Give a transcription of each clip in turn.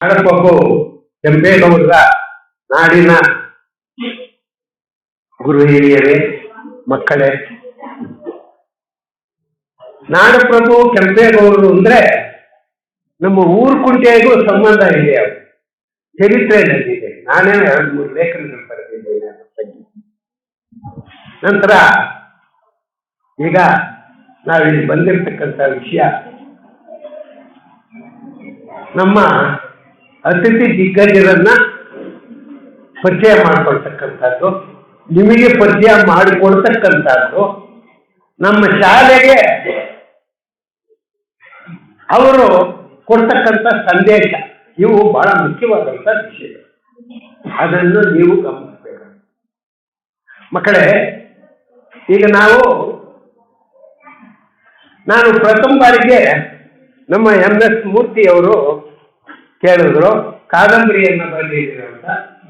ನಾಡಪ್ರಭು ಕೆಂಪೇಗೌಡರ ನಾಡಿನ ಗುರು ಹಿರಿಯರೇ, ಮಕ್ಕಳೇ. ನಾಡಪ್ರಭು ಕೆಂಪೇಗೌಡರು ಅಂದ್ರೆ ನಮ್ಮ ಊರು ಕುಂಟೆಗೂ ಸಂಬಂಧ ಇದೆ ಅವರು ಚರಿತ್ರೆಯಲ್ಲಿದೆ. ನಾನೇ ಎರಡು ಮೂರು ಲೇಖನಗಳು ಬರೆದಿದ್ದೇನೆ ನಂತರ ಈಗ ನಾವಿಲ್ಲಿ ಬಂದಿರತಕ್ಕಂಥ ವಿಷಯ ನಮ್ಮ ಅತಿಥಿ ದಿಗ್ಗಜರನ್ನ ಪರಿಚಯ ಮಾಡಿಕೊಳ್ತಕ್ಕಂಥದ್ದು, ನಿಮಗೆ ಪರಿಚಯ ಮಾಡಿಕೊಡ್ತಕ್ಕಂಥದ್ದು, ನಮ್ಮ ಶಾಲೆಗೆ ಅವರು ಕೊಡ್ತಕ್ಕಂಥ ಸಂದೇಶ, ಇವು ಬಹಳ ಮುಖ್ಯವಾದಂಥ ವಿಷಯ ಅದನ್ನು ನೀವು ಗಮನಿಸಬೇಕು. ಮಕ್ಕಳೇ, ಈಗ ನಾವು, ನಾನು ಪ್ರಥಮ ಬಾರಿಗೆ ನಮ್ಮ ಎಂ ಎಸ್ ಮೂರ್ತಿ ಅವರು ಕೇಳಿದ್ರು ಕಾದಂಬರಿಯನ್ನ ಬರೆದಿದ್ದೀರ ಅಂತ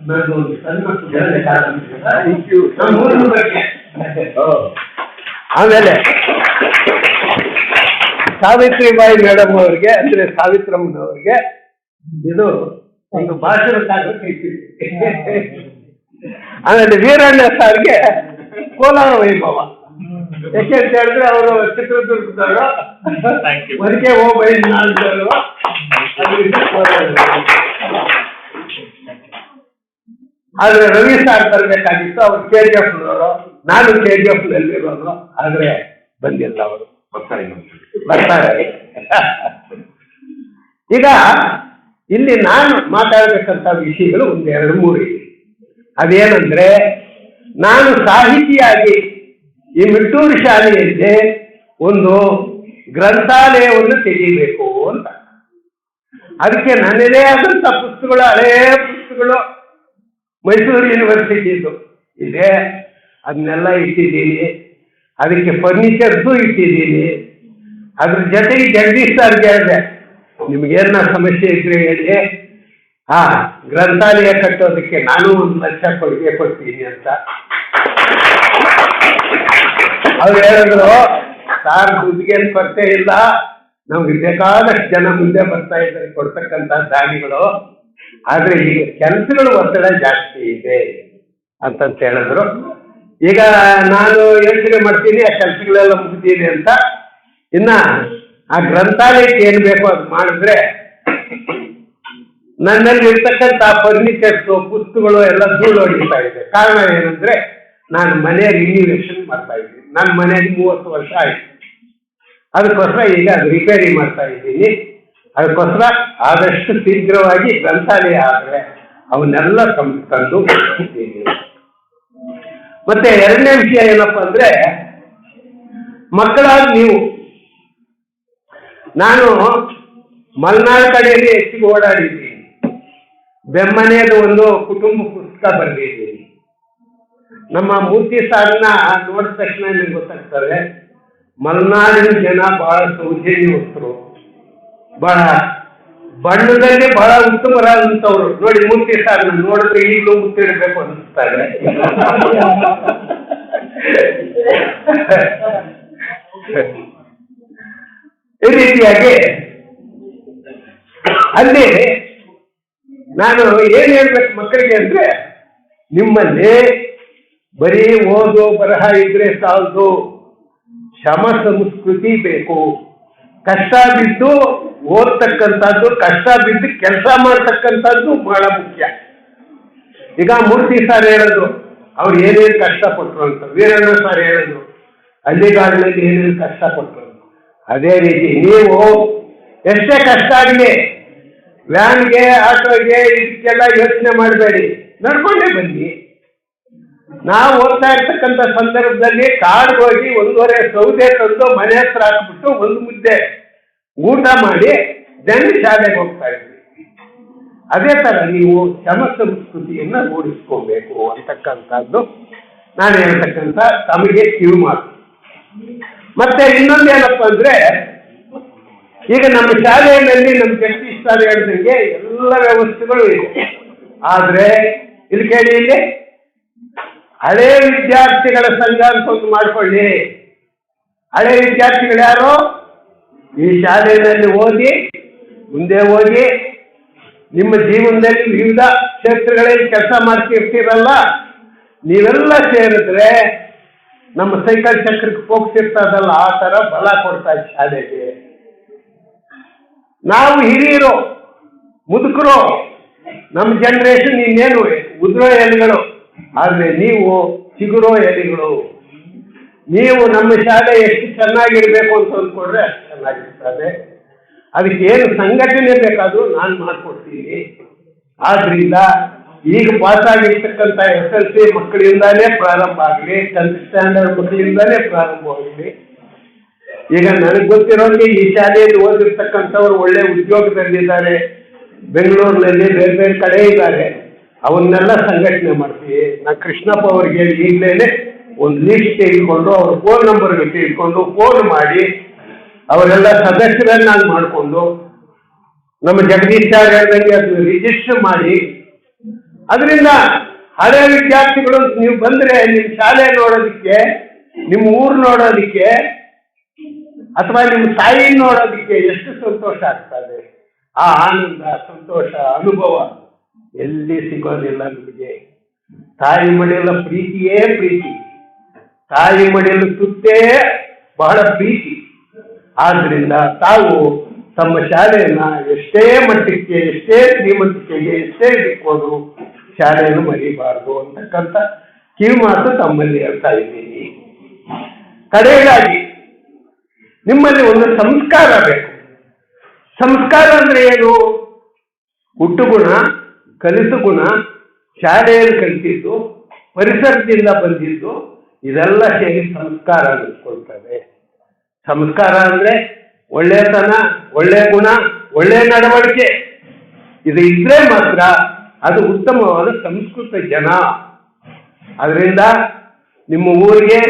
ನಾನು ಒಂದು ಸಣ್ಣ ಪುಸ್ತಕದ ಕಾದಂಬರಿ ನಮ್ಮ ಊರಿನ ಬಗ್ಗೆ. ಆಮೇಲೆ ಸಾವಿತ್ರಿಬಾಯಿ ಮೇಡಮ್ ಅವರಿಗೆ ಅಂದ್ರೆ ಸಾವಿತ್ರಮ್ಮನವರಿಗೆ ಇದು ಒಂದು ಭಾಷಣ ಕಾಗದ ಇಟ್ಟಿದ್ದೆ. ಆಮೇಲೆ ವೀರಣ್ಣ ಸರ್ಗೆ ಕೋಲಾರ ವೈಭವ ಯಾಕೆ ಅಂತ ಹೇಳಿದ್ರೆ ಅವರು ಚಿತ್ರದುರ್ಗದವರು Thank you. ಹೊರಗೆ ಹೋಗ್ಬೈ ನಾಲ್ಕವರು ಅದರಿಂದ ಕೋಲಾರ ಆದ್ರೆ ರವಿ ಸಾರ್ ತರಬೇಕಾಗಿತ್ತು ಅವ್ರು ಕೆ ಜಿ ಎಫ್ ನಾನು ಕೆ ಜಿ ಎಫ್ ನಲ್ಲಿರೋನು ಆದ್ರೆ ಬಂದಿಲ್ಲ ಅವರು. ಬರ್ತಾರೆ ಬರ್ತಾರೆ. ಈಗ ಇಲ್ಲಿ ನಾನು ಮಾತಾಡಬೇಕಂತ ವಿಷಯಗಳು ಒಂದು ಎರಡು, ಮೂರು ಇದೆ. ಅದೇನಂದ್ರೆ, ನಾನು ಸಾಹಿತಿಯಾಗಿ ಈ ಮಿಟ್ಟೂರು ಶಾಲೆಯಲ್ಲಿ ಒಂದು ಗ್ರಂಥಾಲಯವನ್ನು ತೆಗಿಬೇಕು ಅಂತ. ಅದಕ್ಕೆ ನನ್ನದೇ ಆದಂತ ಪುಸ್ತಕಗಳು, ಹಳೇ ಪುಸ್ತಕಗಳು ಮೈಸೂರು ಯೂನಿವರ್ಸಿಟಿದು ಇದೆ. ಅದನ್ನೆಲ್ಲ ಇಟ್ಟಿದ್ದೀನಿ. ಅದಕ್ಕೆ ಫರ್ನಿಚರ್ದು ಇಟ್ಟಿದ್ದೀನಿ. ಅದ್ರ ಜೊತೆಗೆ ಜಗದೀಶ್ ಸರ್ಗೆ ಹೇಳಿದೆ. ನಿಮ್ಗೇನ ಸಮಸ್ಯೆ ಇದ್ರೆ ಹೇಳಿ. ಹಾ, ಗ್ರಂಥಾಲಯ ಕಟ್ಟೋದಕ್ಕೆ ನಾನು ಒಂದು ಲಕ್ಷ ಕೊಡುಗೆ ಕೊಡ್ತೀನಿ ಅಂತ. ಅವ್ರು ಹೇಳಿದ್ರು ಸಾರ್ ದುಡ್ಡಿಗೇನು ಕೊರತೆ ಇಲ್ಲ. ನಮ್ಗೆ ಬೇಕಾದಷ್ಟು ಜನ ಮುಂದೆ ಬರ್ತಾ ಇದ್ದಾರೆ ಕೊಡ್ತಕ್ಕಂಥ ದಾನಿಗಳು, ಆದ್ರೆ ಈಗ ಕೆಲಸಗಳು ಒತ್ತಡ ಜಾಸ್ತಿ ಇದೆ ಅಂತಂತ ಹೇಳಿದ್ರು. ಈಗ ನಾನು ಯೋಚನೆ ಮಾಡ್ತೀನಿ, ಆ ಕೆಲಸಗಳೆಲ್ಲ ಮುಗಿದೀನಿ ಅಂತ. ಇನ್ನ ಆ ಗ್ರಂಥಾಲಯಕ್ಕೆ ಏನ್ ಬೇಕೋ ಅದು ಮಾಡಿದ್ರೆ ನನ್ನಲ್ಲಿ ಇರ್ತಕ್ಕಂಥ ಫರ್ನಿಚರ್ಸ್ ಪುಸ್ತಕಗಳು ಎಲ್ಲ ಧೂಳು ಹೊಡಿತಾ ಇದೆ. ಕಾರಣ ಏನಂದ್ರೆ, ನಾನು ಮನೆ ರಿನ್ಯೂವೇಷನ್ ಮಾಡ್ತಾ ಇದ್ದೀನಿ. ನನ್ನ ಮನೆಯಲ್ಲಿ ಮೂವತ್ತು ವರ್ಷ ಆಯ್ತು. ಅದಕ್ಕೋಸ್ಕರ ಈಗ ಅದು ರಿಪೇರಿ ಮಾಡ್ತಾ ಇದ್ದೀನಿ. ಅದಕ್ಕೋಸ್ಕರ ಆದಷ್ಟು ಶೀಘ್ರವಾಗಿ ಗ್ರಂಥಾಲಯ ಆದರೆ ಅವನ್ನೆಲ್ಲ ತಂದು ತಂದು ಮತ್ತೆ ಎರಡನೇ ವಿಷಯ ಏನಪ್ಪ ಅಂದ್ರೆ ಮಕ್ಕಳಾದ ನೀವು. ನಾನು ಮಲ್ನಾಡ್ ಕಡೆಯಲ್ಲಿ ಹೆಚ್ಚಿಗೆ ಓಡಾಡಿದ್ದೀನಿ. ಬೆಮ್ಮನೆಯದು ಒಂದು ಕುಟುಂಬ ಪುಸ್ತಕ ಬರೆದಿದ್ದೀನಿ. ನಮ್ಮ ಮೂರ್ತಿ ಸಾರನ್ನ ನೋಡಿದ ತಕ್ಷಣ ನಿಮ್ಗೆ ಗೊತ್ತಾಗ್ತದೆ. ಮಲೆನಾಡಿನ ಜನ ಬಹಳ ಸೌಜನ್ಯವಂತರು ಬಹಳ ಬಣ್ಣದಲ್ಲಿ ಬಹಳ ಉತ್ತಮರಾದಂಥವ್ರು. ನೋಡಿ ಮೂರ್ತಿ ಸಾರ್ ನೋಡಿದ್ರೆ ಈಗಲೂ ಮುತ್ತಿಡಬೇಕು ಅನಿಸ್ತಾರೆ ಈ ರೀತಿಯಾಗಿ ಅಲ್ಲಿ ನಾನು ಏನ್ ಹೇಳ್ಬೇಕು ಮಕ್ಕಳಿಗೆ ಅಂದ್ರೆ, ನಿಮ್ಮಲ್ಲಿ ಬರೀ ಓದು ಬರಹ ಇದ್ರೆ ಸಾಲದು ಶ್ರಮ ಸಂಸ್ಕೃತಿ ಬೇಕು. ಕಷ್ಟ ಬಿದ್ದು ಓದ್ತಕ್ಕಂಥದ್ದು, ಕಷ್ಟ ಬಿದ್ದು ಕೆಲಸ ಮಾಡ್ತಕ್ಕಂಥದ್ದು ಬಹಳ ಮುಖ್ಯ. ಈಗ ಮೂರ್ತಿ ಸರ್ ಹೇಳೋದು, ಅವ್ರು ಏನೇನು ಕಷ್ಟಪಟ್ರು ಅಂತ. ವೀರಣ್ಣ ಸರ್ ಹೇಳೋದು, ಹಳ್ಳಿಗಾಡಿನಲ್ಲಿ ಏನೇನು ಕಷ್ಟಪಟ್ರು ಕೊಟ್ಟರು ಅದೇ ರೀತಿ ನೀವು ಎಷ್ಟೇ ಕಷ್ಟ ಆಗಲಿ ವ್ಯಾನ್ಗೆ ಆಟೋಗೆ ಇದಕ್ಕೆಲ್ಲ ಯೋಚನೆ ಮಾಡಬೇಡಿ. ನಡ್ಕೊಂಡೇ ಬನ್ನಿ. ನಾವು ಓದ್ತಾ ಇರ್ತಕ್ಕಂಥ ಸಂದರ್ಭದಲ್ಲಿ ಕಾಡಿಗೆ ಹೋಗಿ ಒಂದೂವರೆ ಸೌದೆ ತಂದು ಮನೆ ಹತ್ರ ಹಾಕ್ಬಿಟ್ಟು ಒಂದು ಮುದ್ದೆ ಊಟ ಮಾಡಿ ಜನ ಶಾಲೆಗೆ ಹೋಗ್ತಾ ಇದ್ವಿ. ಅದೇ ತರ ನೀವು ಶ್ರಮ ಸಂಸ್ಕೃತಿಯನ್ನ ರೂಢಿಸ್ಕೋಬೇಕು ಅಂತಕ್ಕಂಥದ್ದು ನಾನು ಹೇಳ್ತಕ್ಕಂಥ ತಮಗೆ ಕಿವಿ ಮಾತು. ಮತ್ತೆ ಇನ್ನೊಂದು ಏನಪ್ಪ ಅಂದ್ರೆ, ಈಗ ನಮ್ಮ ಶಾಲೆಯಲ್ಲಿ ನಮ್ಮ ಜಗದೀಶ್ ಸರ್ ಹೇಳ್ದಂಗೆ ಎಲ್ಲ ವ್ಯವಸ್ಥೆಗಳು ಇದೆ. ಆದ್ರೆ, ಇಲ್ಲಿ ಕೇಳಿ ಇಲ್ಲಿ ಹಳೆ ವಿದ್ಯಾರ್ಥಿಗಳ ಸಂಘ ಅಂತ ಒಂದು ಮಾಡಿಕೊಳ್ಳಿ. ಹಳೆ ವಿದ್ಯಾರ್ಥಿಗಳು ಯಾರು? ಈ ಶಾಲೆಯಲ್ಲಿ ಓದಿ, ಮುಂದೆ ಹೋಗಿ ನಿಮ್ಮ ಜೀವನದಲ್ಲಿ ವಿವಿಧ ಕ್ಷೇತ್ರಗಳಲ್ಲಿ ಕೆಲಸ ಮಾಡ್ತಿರ್ತೀರಲ್ಲ? ನೀವೆಲ್ಲ ಸೇರಿದ್ರೆ ನಮ್ಮ ಸೈಕಲ್ ಚಕ್ರಕ್ಕೆ ಹೋಗ್ತಿರ್ತದಲ್ಲ, ಆ ತರ ಬಲ ಕೊಡ್ತಾ ಶಾಲೆಗೆ. ನಾವು ಹಿರಿಯರು, ಮುದುಕರು, ನಮ್ಮ ಜನರೇಷನ್ ಇನ್ನೇನು ಉದುರೋ ಎಲೆಗಳು? ಆದ್ರೆ ನೀವು ಚಿಗುರೋ ಎಲೆಗಳು. ನೀವು ನಮ್ಮ ಶಾಲೆ ಎಷ್ಟು ಚೆನ್ನಾಗಿರ್ಬೇಕು ಅಂತ ಅಂದ್ಕೊಂಡ್ರೆ ಅಷ್ಟು ಚೆನ್ನಾಗಿರ್ತದೆ ಅದಕ್ಕೆ ಏನು ಸಂಘಟನೆ ಬೇಕಾದ್ರೂ ನಾನು ಮಾಡ್ಕೊಡ್ತೀನಿ. ಆದ್ರಿಂದ ಈಗ ಪಾಸ್ ಆಗಿರ್ತಕ್ಕಂಥ ಎಸ್ ಎಲ್ ಸಿ ಮಕ್ಕಳಿಂದಾನೇ ಪ್ರಾರಂಭ ಆಗಲಿ ಟೆಂತ್ ಸ್ಟ್ಯಾಂಡರ್ಡ್ ಮಕ್ಕಳಿಂದಾನೇ ಪ್ರಾರಂಭವಾಗಲಿ ಈಗ ನನಗೆ ಗೊತ್ತಿರೋಂಗೆ ಈ ಶಾಲೆಯಲ್ಲಿ ಓದಿರ್ತಕ್ಕಂಥವ್ರು ಒಳ್ಳೆ ಉದ್ಯೋಗದಲ್ಲಿದ್ದಾರೆ. ಬೆಂಗಳೂರಿನಲ್ಲಿ ಬೇರೆ ಬೇರೆ ಕಡೆ ಇದ್ದಾರೆ. ಅವನ್ನೆಲ್ಲ ಸಂಘಟನೆ ಮಾಡ್ತೀವಿ. ನಾ ಕೃಷ್ಣಪ್ಪ ಅವ್ರಿಗೆ ಈಗಲೇ ಒಂದು ಲಿಸ್ಟ್ ತೆಗೆದುಕೊಂಡು ಅವ್ರ ಫೋನ್ ನಂಬರ್ಗಳು ತೆಗೆದುಕೊಂಡು ಫೋನ್ ಮಾಡಿ ಅವರೆಲ್ಲ ಸದಸ್ಯರನ್ನಾಗಿ ಮಾಡಿಕೊಂಡು ನಮ್ಮ ಜಗದೀಶ್ ಅದನ್ನ ರಿಜಿಸ್ಟರ್ ಮಾಡಿ. ಅದರಿಂದ ಹಳೆ ವಿದ್ಯಾರ್ಥಿಗಳು ನೀವು ಬಂದ್ರೆ ನಿಮ್ಮ ಶಾಲೆ ನೋಡೋದಕ್ಕೆ ನಿಮ್ಮ ಊರು ನೋಡೋದಕ್ಕೆ ಅಥವಾ ನಿಮ್ಮ ತಾಯಿ ನೋಡೋದಕ್ಕೆ ಎಷ್ಟು ಸಂತೋಷ ಆಗ್ತದೆ? ಆ ಆನಂದ, ಸಂತೋಷ, ಅನುಭವ. ಎಲ್ಲಿ ಸಿಗೋದಿಲ್ಲ ನಿಮಗೆ. ತಾಯಿ ಮಡಿಯಲ್ಲ ಪ್ರೀತಿಯೇ ಪ್ರೀತಿ. ತಾಯಿ ಮಡಿಲ ಸುತ್ತೇ ಬಹಳ ಪ್ರೀತಿ. ಆದ್ರಿಂದ ತಾವು ತಮ್ಮ ಶಾಲೆಯನ್ನ ಎಷ್ಟೇ ಮಟ್ಟಕ್ಕೆ, ಎಷ್ಟೇ ಶ್ರೀಮಂತಿಕೆಗೆ, ಎಷ್ಟೇ ಇಟ್ಕೊಂಡು ಶಾಲೆಯನ್ನು ಮರಿಬಾರದು ಅಂತಕ್ಕಂಥ ಕಿವಿಮಾತು ತಮ್ಮಲ್ಲಿ ಹೇಳ್ತಾ ಇದ್ದೀನಿ. ಕಡೆಯದಾಗಿ ನಿಮ್ಮಲ್ಲಿ ಒಂದು ಸಂಸ್ಕಾರ ಬೇಕು. ಸಂಸ್ಕಾರ ಅಂದ್ರೆ ಏನು? ಹುಟ್ಟು ಕಲಿಸು ಗುಣ ಶಾಲೆಯಲ್ಲಿ ಕಲಿತಿದ್ದು, ಪರಿಸರದಿಂದ ಬಂದಿದ್ದು, ಇದೆಲ್ಲ ಸೇರಿ ಸಂಸ್ಕಾರ ಅನ್ನಿಸ್ಕೊಳ್ತದೆ. ಸಂಸ್ಕಾರ ಅಂದ್ರೆ ಒಳ್ಳೆತನ, ಒಳ್ಳೆ ಗುಣ, ಒಳ್ಳೆ ನಡವಳಿಕೆ. ಇದು ಇದ್ರೆ ಮಾತ್ರ ಅದು ಉತ್ತಮವಾದ ಸಂಸ್ಕೃತ ಜನ. ಅದರಿಂದ ನಿಮ್ಮ ಊರಿಗೆ,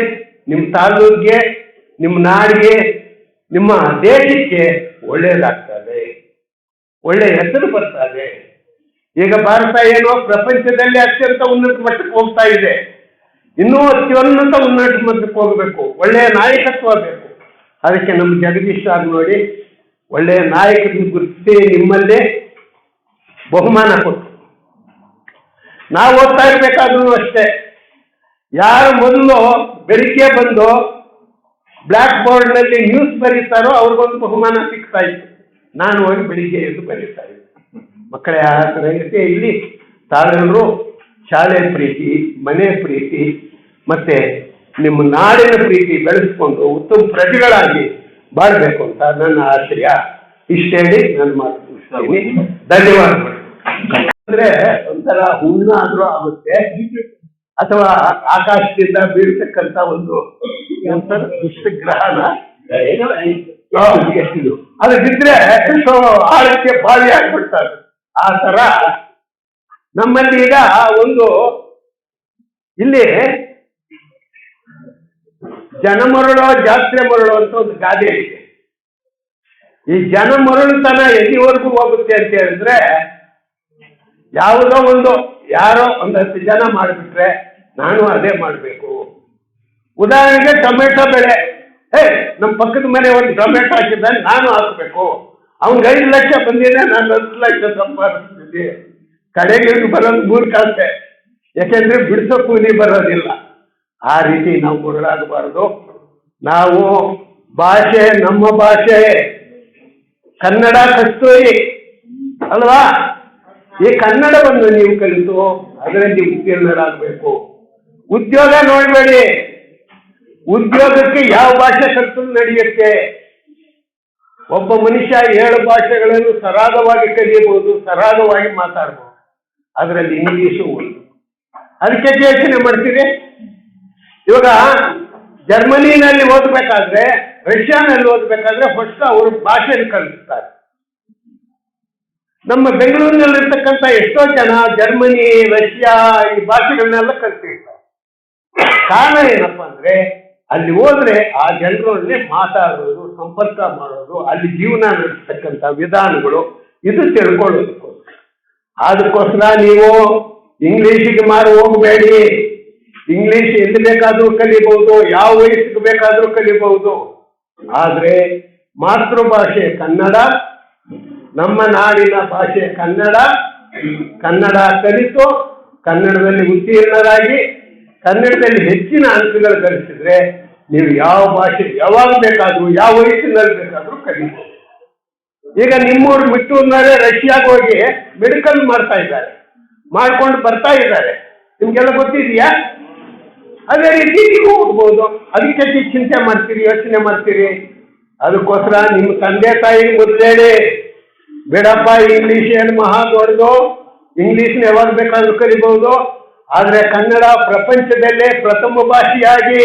ನಿಮ್ಮ ತಾಲೂಕಿಗೆ, ನಿಮ್ಮ ನಾಡಿಗೆ, ನಿಮ್ಮ ದೇಶಕ್ಕೆ ಒಳ್ಳೆಯದಾಗ್ತದೆ ಒಳ್ಳೆಯ ಹೆಸರು ಬರ್ತದೆ. ಈಗ ಭಾರತ ಏನು ಪ್ರಪಂಚದಲ್ಲಿ ಅತ್ಯಂತ ಉನ್ನತ ಮಟ್ಟಕ್ಕೆ ಹೋಗ್ತಾ ಇದೆ. ಇನ್ನೂ ಅತ್ಯುನ್ನತ ಉನ್ನತ ಮಟ್ಟಕ್ಕೆ ಹೋಗಬೇಕು. ಒಳ್ಳೆಯ ನಾಯಕತ್ವ ಬೇಕು. ಅದಕ್ಕೆ ನಮ್ಮ ಜಗದೀಶ್ ಸರ್ ನೋಡಿ, ಒಳ್ಳೆಯ ನಾಯಕನ ಗುರುತಿ ನಿಮ್ಮಲ್ಲೇ ಬಹುಮಾನ ಕೊಟ್ಟು. ನಾವು ಓದ್ತಾ ಇರ್ಬೇಕಾದ್ರೂ ಅಷ್ಟೇ. ಯಾರು ಮೊದಲು ಬೆಳಿಗ್ಗೆ ಬಂದು ಬ್ಲ್ಯಾಕ್ ಬೋರ್ಡ್ನಲ್ಲಿ ನ್ಯೂಸ್ ಬರೀತಾರೋ ಅವ್ರಿಗೊಂದು ಬಹುಮಾನ ಸಿಗ್ತಾ ಇತ್ತು. ನಾನು ಹೋಗಿ ಬೆಳಿಗ್ಗೆ ಎದ್ದು ಬರೀತಾ ಇದ್ದೆ. ಮಕ್ಕಳೇ ಆ ಥರ ಇರುತ್ತೆ ಇಲ್ಲಿ ತಾವೆಲ್ಲರೂ ಶಾಲೆ ಪ್ರೀತಿ ಮನೆ ಪ್ರೀತಿ ಮತ್ತೆ ನಿಮ್ಮ ನಾಡಿನ ಪ್ರೀತಿ ಬೆಳೆಸ್ಕೊಂಡು ಉತ್ತಮ ಪ್ರಜೆಗಳಾಗಿ ಬಾಳಬೇಕು ಅಂತ ನನ್ನ ಆಶಯ ಇಷ್ಟೇ ಹೇಳಿ ನಾನು ಮಾತು ಮುಗಿಸ್ತೀನಿ. ಧನ್ಯವಾದಗಳು. ಅಂದ್ರೆ ಒಂಥರ ಹುಣ್ಣಾದ್ರೂ ಆಗುತ್ತೆ. ಅಥವಾ ಆಕಾಶದಿಂದ ಬೀಳ್ತಕ್ಕಂತ ಒಂದು ಗ್ರಹಣ ಅದು ಬಿದ್ರೆ ಎಷ್ಟೋ ಆಳಕ್ಕೆ ಬಾವಿ ಆಗ್ಬಿಡ್ತಾರೆ ಆ ತರ. ನಮ್ಮಲ್ಲಿ ಈಗ ಒಂದು ಇಲ್ಲಿ ಜನ ಮರಳೋ, ಜಾತ್ರೆ ಮರಳೋ ಅಂತ ಒಂದು ಗಾದೆ ಇದೆ. ಈ ಜನ ಮರಳುತನ ಎಲ್ಲಿವರೆಗೂ ಹೋಗುತ್ತೆ ಅಂತ ಹೇಳಿದ್ರೆ, ಯಾವುದೋ ಒಂದು ಯಾರೋ ಒಂದಷ್ಟು ಜನ ಮಾಡಿಬಿಟ್ರೆ ನಾನು ಅದೇ ಮಾಡಬೇಕು. ಉದಾಹರಣೆಗೆ ಟೊಮೆಟೊ ಬೆಳೆ. ಏ ನಮ್ಮ ಪಕ್ಕದ ಮನೆ ಒಂದು ಟೊಮೆಟೊ ಹಾಕಿದ್ದಾನೆ ನಾನು ಹಾಕಬೇಕು. ಅವ್ನಿಗೆ ಐದು ಲಕ್ಷ ಬಂದಿದೆ, ನಾನು ಹತ್ತು ಲಕ್ಷ ಸಂಪಾದಿಸ್ತೀನಿ. ಕಡೆಗೆ ಬರೋದು ಮೂರು ಕಾಸೆ. ಯಾಕೆಂದ್ರೆ ಬಿಡಿಸೋ ಕೂಲಿ ಬರೋದಿಲ್ಲ. ಆ ರೀತಿ ನಾವು ಮುರುಳಾಗಬಾರ್ದು ನಾವು ಭಾಷೆ, ನಮ್ಮ ಭಾಷೆ, ಕನ್ನಡ ಕಸ್ತೂರಿ, ಅಲ್ವಾ? ಈ ಕನ್ನಡವನ್ನು ನೀವು ಕಲಿತು ಅದರಲ್ಲಿ ಉತ್ತೀರ್ಣರಾಗಬೇಕು. ಉದ್ಯೋಗ ನೋಡಬೇಡಿ. ಉದ್ಯೋಗಕ್ಕೆ ಯಾವ ಭಾಷೆ ಕಲ್ತು ನಡೆಯುತ್ತೆ? ಒಬ್ಬ ಮನುಷ್ಯ ಏಳು ಭಾಷೆಗಳನ್ನು ಸರಾಗವಾಗಿ ಕಲಿಯಬಹುದು, ಸರಾಗವಾಗಿ ಮಾತಾಡಬಹುದು ಅದರಲ್ಲಿ ಇಂಗ್ಲಿಷು ಒಂದು ಅದಕ್ಕೆ ಯೋಚನೆ ಮಾಡ್ತೀರಿ? ಇವಾಗ ಜರ್ಮನಿನಲ್ಲಿ ಓದಬೇಕಾದ್ರೆ, ರಷ್ಯಾನಲ್ಲಿ ಓದಬೇಕಾದ್ರೆ ಹೊಸ ಅವರು ಭಾಷೆಯನ್ನು ಕಲಿಸ್ತಾರೆ. ನಮ್ಮ ಬೆಂಗಳೂರಿನಲ್ಲಿರ್ತಕ್ಕಂಥ ಎಷ್ಟೋ ಜನ ಜರ್ಮನಿ, ರಷ್ಯಾ ಈ ಭಾಷೆಗಳನ್ನೆಲ್ಲ ಕಲಿತಿರ್ತಾರೆ. ಕಾರಣ ಏನಪ್ಪಾ ಅಂದ್ರೆ ಅಲ್ಲಿ ಹೋದ್ರೆ ಆ ಜನರಲ್ಲಿ ಮಾತಾಡೋದು, ಸಂಪರ್ಕ ಮಾಡೋದು, ಅಲ್ಲಿ ಜೀವನ ನಡೆಸ್ತಕ್ಕಂಥ ವಿಧಾನಗಳು ಇದು ತಿಳ್ಕೊಳ್ಳೋದಕ್ಕೋಸ್ಕರ. ಅದಕ್ಕೋಸ್ಕರ ನೀವು ಇಂಗ್ಲೀಷಿಗೆ ಮಾರು ಹೋಗಬೇಡಿ. ಇಂಗ್ಲಿಷ್ ಎಲ್ಲಿ ಬೇಕಾದರೂ ಕಲಿಬಹುದು, ಯಾವ ವಯಸ್ಸಿಗೆ ಬೇಕಾದರೂ ಕಲಿಬಹುದು. ಆದರೆ ಮಾತೃಭಾಷೆ ಕನ್ನಡ, ನಮ್ಮ ನಾಡಿನ ಭಾಷೆ ಕನ್ನಡ. ಕನ್ನಡ ಕಲಿತು ಕನ್ನಡದಲ್ಲಿ ಉತ್ತೀರ್ಣರಾಗಿ ಕನ್ನಡದಲ್ಲಿ ಹೆಚ್ಚಿನ ಅಂಕಗಳು ಗಳಿಸಿದ್ರೆ ನೀವು ಯಾವ ಭಾಷೆ ಯಾವಾಗ ಬೇಕಾದ್ರೂ, ಯಾವ ವಯಸ್ಸಿನಲ್ಲಿ ಬೇಕಾದ್ರೂ ಕಲಿಬಹುದು ಈಗ ನಿಮ್ಮೂರು ಮಿಟ್ಟೂರಿನಲ್ಲೇ ರಷ್ಯಾಗೆ ಹೋಗಿ ಮೆಡಿಕಲ್ ಮಾಡ್ತಾ ಇದ್ದಾರೆ. ಮಾಡ್ಕೊಂಡು ಬರ್ತಾ ಇದ್ದಾರೆ. ನಿಮ್ಗೆಲ್ಲ ಗೊತ್ತಿದೆಯಾ? ಅದೇ ರೀತಿ ನೀವು ಹೋಗ್ಬೋದು ಅದಕ್ಕೆ ಚಿಂತೆ ಮಾಡ್ತೀರಿ, ಯೋಚನೆ ಮಾಡ್ತೀರಿ. ಅದಕ್ಕೋಸ್ಕರ ನಿಮ್ಮ ತಂದೆ ತಾಯಿ ಗೊತ್ತೇಳಿ ಬೇಡಪ್ಪ, ಇಂಗ್ಲೀಷ್ ಏನು ಮಹಾ ದೊಡ್ಡದು. ಇಂಗ್ಲೀಷ್ನ ಯಾವಾಗ ಬೇಕಾದ್ರೂ ಕಲಿಬಹುದು ಆದರೆ ಕನ್ನಡ ಪ್ರಪಂಚದಲ್ಲೇ ಪ್ರಥಮ ಭಾಷೆಯಾಗಿ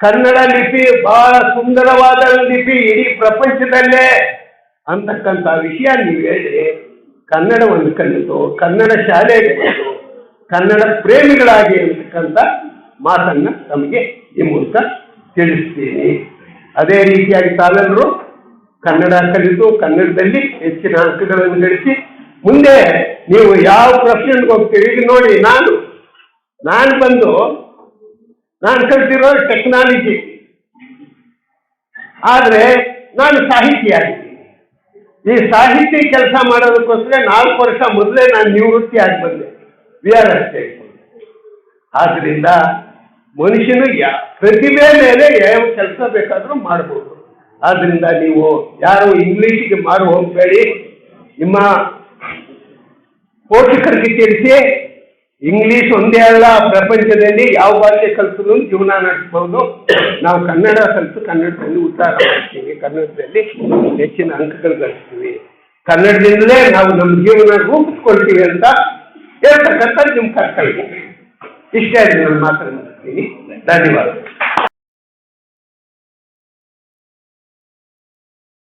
ಕನ್ನಡ ಲಿಪಿ ಬಹಳ ಸುಂದರವಾದ ಲಿಪಿ ಇಡೀ ಪ್ರಪಂಚದಲ್ಲೇ ಅಂತಕ್ಕಂಥ ವಿಷಯ ನೀವು ಹೇಳಿ ಕನ್ನಡವನ್ನು ಕಲಿತು, ಕನ್ನಡ ಶಾಲೆ ಕನ್ನಡ ಪ್ರೇಮಿಗಳಾಗಿ ಅಂತಕ್ಕಂಥ ಮಾತನ್ನ ನಮಗೆ ಈ ಮೂಲಕ ತಿಳಿಸ್ತೀನಿ. ಅದೇ ರೀತಿಯಾಗಿ ತಾವೆಲ್ಲರೂ ಕನ್ನಡ ಕಲಿತು, ಕನ್ನಡದಲ್ಲಿ ಹೆಚ್ಚಿನ ಅಂಕಗಳನ್ನು ಗಳಿಸಿ ಮುಂದೆ ನೀವು ಯಾವ ಪ್ರಶ್ನೆ ಹೋಗ್ತೀರಿ? ಈಗ ನೋಡಿ, ನಾನು ನಾನು ಬಂದು, ನಾನು ಕಲ್ತಿರೋ ಟೆಕ್ನಾಲಜಿ ಆದರೆ ನಾನು ಸಾಹಿತಿ ಆಗಿದ್ದೀನಿ ಈ ಸಾಹಿತ್ಯ ಕೆಲಸ ಮಾಡೋದಕ್ಕೋಸ್ಕರ ನಾಲ್ಕು ವರ್ಷ ಮೊದಲೇ ನಾನು ನಿವೃತ್ತಿ ಆಗಿ ಬಂದೆ. ವಿ ಆರ್ ಎಸ್ ಆದ್ರಿಂದ ಮನುಷ್ಯನು ಯಾ, ಪ್ರತಿಭೆ ಮೇಲೆ ಯಾವ ಕೆಲಸ ಬೇಕಾದರೂ ಮಾಡ್ಬೋದು. ಆದ್ರಿಂದ ನೀವು ಯಾರು ಇಂಗ್ಲೀಷಿಗೆ ಮಾರು ಹೋಗಬೇಡಿ. ನಿಮ್ಮ ಪೋಷಕರಿಗೆ ತಿಳಿಸಿ ಇಂಗ್ಲಿಷ್ ಒಂದೇ ಅಲ್ಲ ಪ್ರಪಂಚದಲ್ಲಿ ಯಾವ ಭಾಷೆ ಕಲಿಸಿದ್ರು ಜೀವನ ನಡೆಸ್ಬೋದು. ನಾವು ಕನ್ನಡ ಕಲಿತು ಕನ್ನಡದಲ್ಲಿ ಉದ್ಧಾರ ಮಾಡ್ತೀವಿ. ಕನ್ನಡದಲ್ಲಿ ಹೆಚ್ಚಿನ ಅಂಕಗಳು ಗಳಿಸ್ತೀವಿ. ಕನ್ನಡದಿಂದಲೇ ನಾವು ನಮ್ಮ ಜೀವನ ರೂಪಿಸ್ಕೊಳ್ತೀವಿ ಅಂತ ಹೇಳ್ತಕ್ಕಂಥ ನಿಮ್ಮ ಕರ್ತವ್ಯ. ಇಷ್ಟೇ ನಾನು ಮಾತನ್ನು ಮಾಡ್ತೀನಿ ಧನ್ಯವಾದ